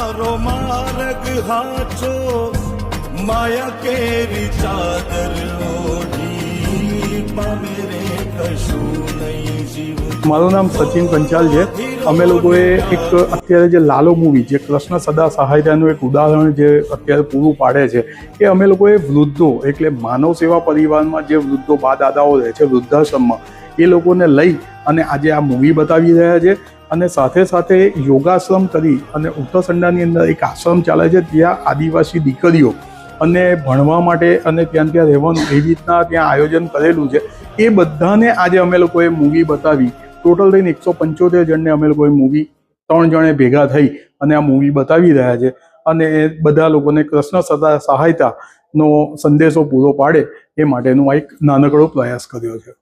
માર્ગ હાચો, માયા કેરી ચાદર મારું નામ સચિન પંચાલ છે. અમે લોકોએ એક અત્યારે જે લાલો મૂવી જે કૃષ્ણ સદા સહાયતાનું એક ઉદાહરણ જે અત્યારે પૂરું પાડે છે, એ અમે લોકોએ વૃદ્ધો એટલે માનવ સેવા પરિવારમાં જે વૃદ્ધો બા દાદાઓ રહે છે વૃદ્ધાશ્રમમાં એ લોકોને લઈ અને આજે આ મૂવી બતાવી રહ્યા છે. અને સાથે સાથે યોગાશ્રમ કરી અને ઉત્તરસંડાની અંદર એક આશ્રમ ચાલે છે ત્યાં આદિવાસી દીકરીઓ અને ભણવા માટે અને ત્યાં ત્યાં રહેવાનું એવી રીતના ત્યાં આયોજન કરેલું છે. એ બધાને આજે અમે લોકોએ મૂવી બતાવી. ટોટલ થઈને એકસો પંચોતેર જણને અમે લોકોએ મૂવી ત્રણ જણે ભેગા થઈ અને આ મૂવી બતાવી રહ્યા છે. અને બધા લોકોને કૃષ્ણ સદા સહાયતાનો સંદેશો પૂરો પાડે એ માટેનો આ એક નાનકડો પ્રયાસ કર્યો છે.